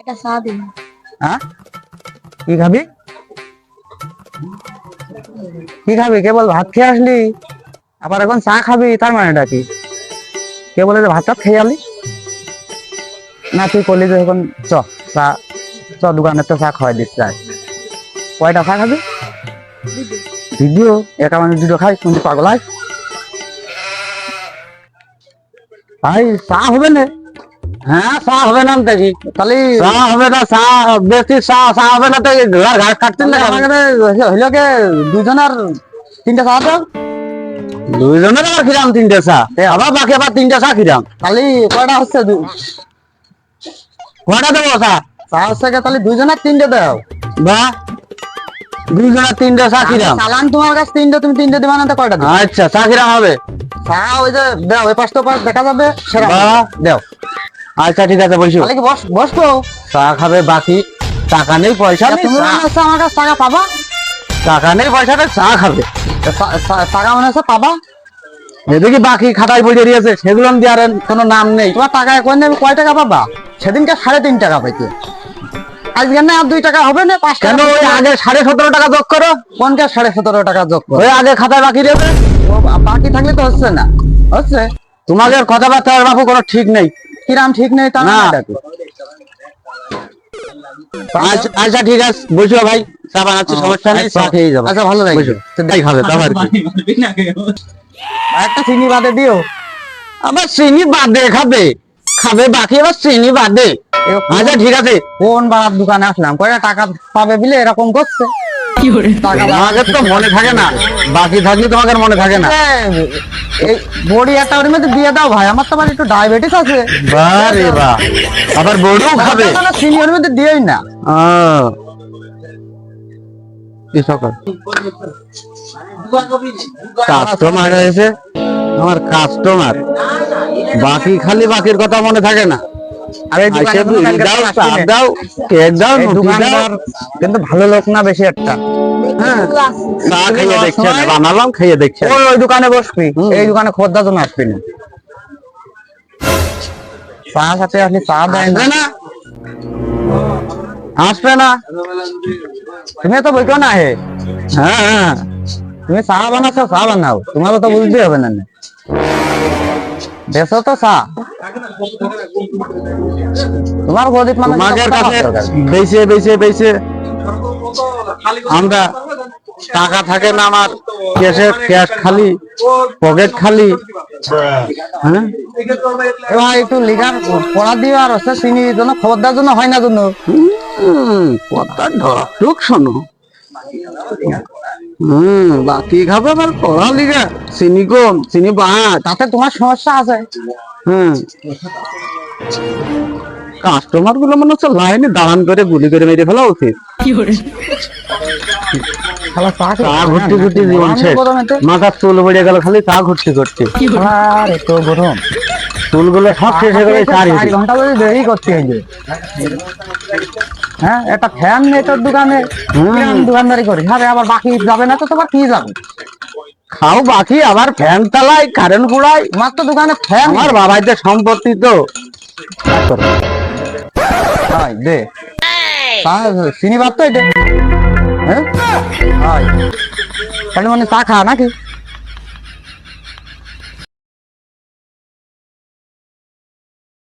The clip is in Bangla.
এটা চা হ্যাঁ? কি খাবি? কি খাবি? কেবল ভাত খেয়ে আসলি? আবার এখন চা খাবি? তার কি? কে বলে খেয়ে আলি না, তুই করলি যে এখন চ, চা, চ দোকানে তো চা খাওয়াই দিস চাই কয়টা চা খাবি? ভিডিও। একা মানুষ দুটো খাই কিন্তু পাগল হয়? ভাই চা হবে না। হ্যাঁ চা হবে না দেখি। তাহলে চা হবে না চা বেশি চা চা হবে না তো ঘাট কাটতে না হইল কে? দুজনের তিনটা দাও দুইজনের আবার খিরাম তিনটে এ আবার বাকি আবার তিনটা চা খিরাম। তাহলে কয়টা হচ্ছে কয়টা দেবো চা? চা হচ্ছে তাহলে দুইজনের তিনটে দাও। বা দুইজনের তিনটে চা খিরাম। চালান তোমার কাছে তিনটে তুমি তিনটে দিবা না তো কয়টা আচ্ছা চা খিরাম হবে। চা ওই যে দাও ওই পাঁচটা পাঁচ দেখা যাবে সেরা দাও। আচ্ছা ঠিক আছে বসো। তাহলে কি বস বসবো? চা খাবে বাকি টাকা নেই পয়সা নেই তুমি মনে হচ্ছে আমার কাছে টাকা পাবা? টাকা নেই পয়সা নেই চা খাবে। টাকা মনে হচ্ছে পাবা? এদিকে বাকি খাতায় পড়ে দিয়েছে সেগুলো দেওয়ার কোনো নাম নেই। তোমার টাকা এখন নেবে কয় টাকা পাবা? সেদিনকে সাড়ে তিন টাকা পাইতে। আজকে না আর দুই টাকা হবে না পাঁচ কেন ওই আগে সাড়ে সতেরো টাকা যোগ করো? কোনটা সাড়ে সতেরো টাকা যোগ করো? ওই আগে খাতায় বাকি দেবে। ও বাকি থাকলে তো হচ্ছে না। হচ্ছে? তোমাদের কথাবার্তার বাপু কোনো ঠিক নেই। কিরাম ঠিক নেই তা না। আচ্ছা আচ্ছা ঠিক আছে। বসো ভাই চা বানাচ্ছি সমস্যা নেই চা খেয়ে যাব। আচ্ছা ভালো লাগবে তাই আর কি। একটা চিনি বাদে দিও। আবার চিনি বাদে খাবে। খাবে বাকি আবার চিনি বাদে। আচ্ছা ঠিক আছে। কোন বাড়ার দোকানে আসলাম কয়টা টাকা পাবে বলে এরকম করছে? টাকা তো মনে থাকে না। বাকি থাকলে তোমাদের মনে থাকে না। এই বড়ি একটা ওর মধ্যে দিয়ে দাও ভাই। আমার তো আবার একটু ডায়াবেটিস আছে। বারে বাহ আবার বড়িও খাবে। চিনি ওর মধ্যে দিয়েই না। কাস্টমার হয়েছে আমার কাস্টমার বাকি খালি বাকির কথা মনে থাকে না। আরে দাও দাও কেক দাও রুটি কিন্তু ভালো লোক না বেশি একটা। হ্যাঁ। চা খাইয়ে দেখছে না বানালাম খাইয়ে দেখছে ওই ওই দোকানে বসবি। এই দোকানে খোদ্দার জন্য আসবি না। চা সাথে আসলে চা দেয় না। আসবে না। তুমি তো বইকো না হে? হ্যাঁ হ্যাঁ। তুমি চা বানাচ্ছ চা বানাও। তোমারও তো বুঝতে হবে না। তো চা। তোমার গরিব মানুষ তোমাদের কাছে বেচে বেচে বেচে। আমরা টাকা থাকে না আমার ক্যাশে ক্যাশ খালি পকেট খালি। হ্যাঁ? এবার একটু লিগার পড়া দিও আর হচ্ছে চিনি জন্য খবর দেওয়ার জন্য হয় না জন্য। কথা ঢক শোনো। হম বাকি খাবে আমার পড়া লিগা চিনি কম চিনি বাদ তাতে তোমার সমস্যা আছে। হম। কাস্টমারগুলো মনে হচ্ছে লাইনে দাঁড়ান করে গুলি করে মেরে ফেলা উচিত। চা ঘুরতে ঘুরতে জীবন শেষ। মাথার চুল বেড়ে গেল খালি চা ঘুরতে ঘুরতে আর গরম চুলগুলো সব শেষ হয়ে গেলে চার ঘণ্টা ধরে দেরি করতে হইবে হ্যাঁ একটা ফ্যান নেই তোর দোকানে। দোকানদারি করি আরে আবার বাকি যাবে না তো তোমার কি যাবে? খাও বাকি আবার ফ্যান চালাই কারেন্ট তোমার তো দোকানে ফ্যান আমার বাবাইতে সম্পত্তি তো। হয় দে। চা চিনি ভাত তো এটা। হ্যাঁ? মানে চা খা নাকি?